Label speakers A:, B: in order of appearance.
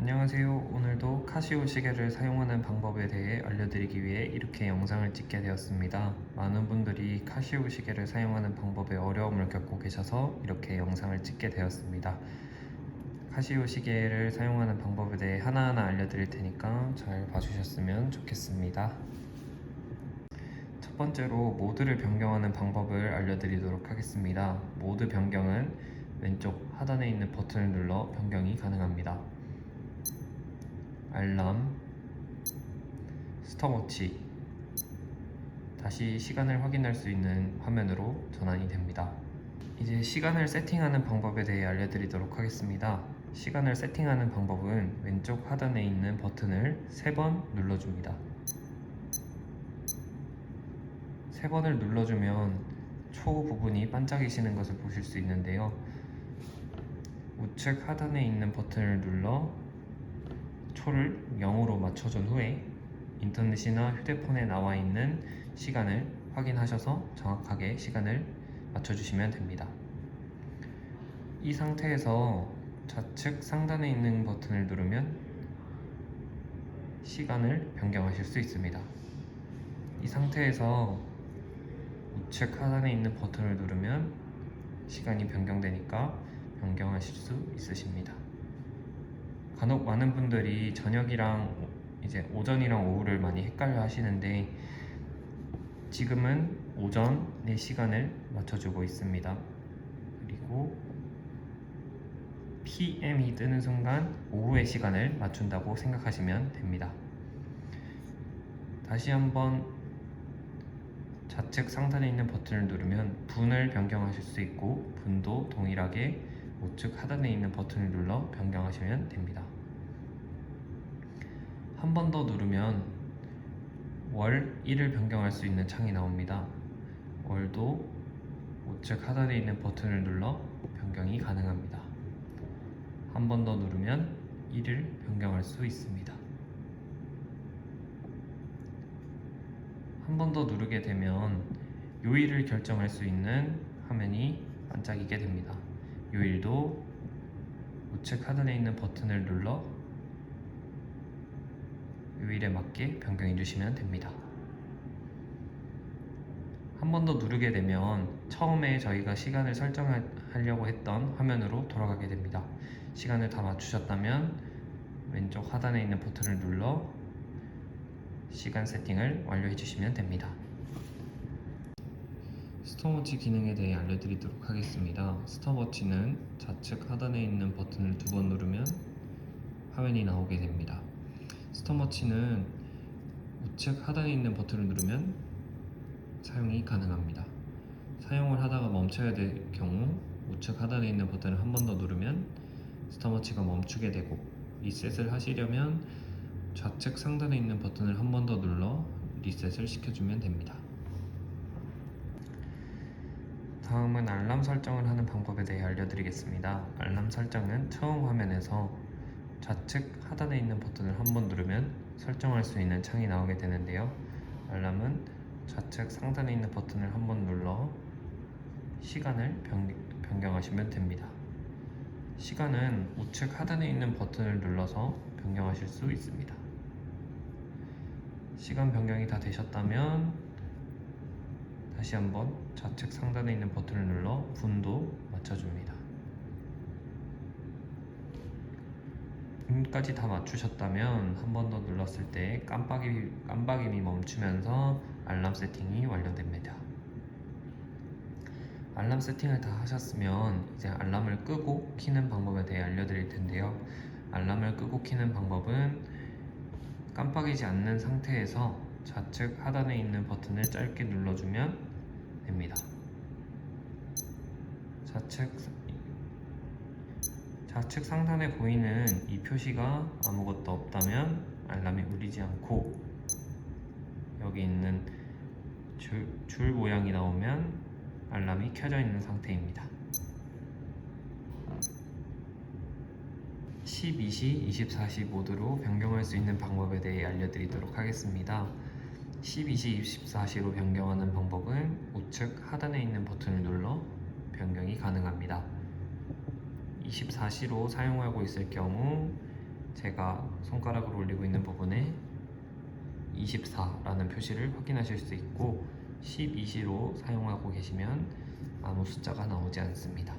A: 안녕하세요. 오늘도 카시오 시계를 사용하는 방법에 대해 알려드리기 위해 이렇게 영상을 찍게 되었습니다. 많은 분들이 카시오 시계를 사용하는 방법에 어려움을 겪고 계셔서 이렇게 영상을 찍게 되었습니다. 카시오 시계를 사용하는 방법에 대해 하나하나 알려드릴 테니까 잘 봐주셨으면 좋겠습니다. 첫 번째로 모드를 변경하는 방법을 알려드리도록 하겠습니다. 모드 변경은 왼쪽 하단에 있는 버튼을 눌러 변경이 가능합니다. 알람, 스톱워치, 다시 시간을 확인할 수 있는 화면으로 전환이 됩니다. 이제 시간을 세팅하는 방법에 대해 알려드리도록 하겠습니다. 시간을 세팅하는 방법은 왼쪽 하단에 있는 버튼을 3번 눌러줍니다. 3번을 눌러주면 초 부분이 반짝이시는 것을 보실 수 있는데요. 우측 하단에 있는 버튼을 눌러 초를 0으로 맞춰준 후에 인터넷이나 휴대폰에 나와 있는 시간을 확인하셔서 정확하게 시간을 맞춰주시면 됩니다. 이 상태에서 좌측 상단에 있는 버튼을 누르면 시간을 변경하실 수 있습니다. 이 상태에서 우측 하단에 있는 버튼을 누르면 시간이 변경되니까 변경하실 수 있으십니다. 간혹 많은 분들이 저녁이랑 이제 오전이랑 오후를 많이 헷갈려 하시는데 지금은 오전의 시간을 맞춰주고 있습니다. 그리고 PM이 뜨는 순간 오후의 시간을 맞춘다고 생각하시면 됩니다. 다시 한번 좌측 상단에 있는 버튼을 누르면 분을 변경하실 수 있고 분도 동일하게 우측 하단에 있는 버튼을 눌러 변경하시면 됩니다. 한 번 더 누르면 월 1을 변경할 수 있는 창이 나옵니다. 월도 우측 하단에 있는 버튼을 눌러 변경이 가능합니다. 한 번 더 누르면 1을 변경할 수 있습니다. 한 번 더 누르게 되면 요일을 결정할 수 있는 화면이 반짝이게 됩니다. 요일도 우측 하단에 있는 버튼을 눌러 요일에 맞게 변경해 주시면 됩니다. 한 번 더 누르게 되면 처음에 저희가 시간을 설정하려고 했던 화면으로 돌아가게 됩니다. 시간을 다 맞추셨다면 왼쪽 하단에 있는 버튼을 눌러 시간 세팅을 완료해 주시면 됩니다. 스톱워치 기능에 대해 알려드리도록 하겠습니다. 스톱워치는 좌측 하단에 있는 버튼을 두 번 누르면 화면이 나오게 됩니다. 스톱워치는 우측 하단에 있는 버튼을 누르면 사용이 가능합니다. 사용을 하다가 멈춰야 될 경우 우측 하단에 있는 버튼을 한 번 더 누르면 스톱워치가 멈추게 되고 리셋을 하시려면 좌측 상단에 있는 버튼을 한 번 더 눌러 리셋을 시켜주면 됩니다. 다음은 알람 설정을 하는 방법에 대해 알려드리겠습니다. 알람 설정은 처음 화면에서 좌측 하단에 있는 버튼을 한 번 누르면 설정할 수 있는 창이 나오게 되는데요. 알람은 좌측 상단에 있는 버튼을 한 번 눌러 시간을 변, 변경하시면 됩니다. 시간은 우측 하단에 있는 버튼을 눌러서 변경하실 수 있습니다. 시간 변경이 다 되셨다면 다시 한번 좌측 상단에 있는 버튼을 눌러 분도 맞춰줍니다. 분까지 다 맞추셨다면 한 번 더 눌렀을 때 깜빡이, 깜빡임이 멈추면서 알람 세팅이 완료됩니다. 알람 세팅을 다 하셨으면 이제 알람을 끄고 키는 방법에 대해 알려드릴 텐데요. 알람을 끄고 키는 방법은 깜빡이지 않는 상태에서 좌측 하단에 있는 버튼을 짧게 눌러주면 됩니다. 좌측 좌측 상단에 보이는 이 표시가 아무것도 없다면 알람이 울리지 않고 여기 있는 줄, 줄 모양이 나오면 알람이 켜져 있는 상태입니다. 12시, 24시 모드로 변경할 수 있는 방법에 대해 알려드리도록 하겠습니다. 12시, 24시로 변경하는 방법은 우측 하단에 있는 버튼을 눌러 변경이 가능합니다. 24시로 사용하고 있을 경우 제가 손가락을 올리고 있는 부분에 24라는 표시를 확인하실 수 있고 12시로 사용하고 계시면 아무 숫자가 나오지 않습니다.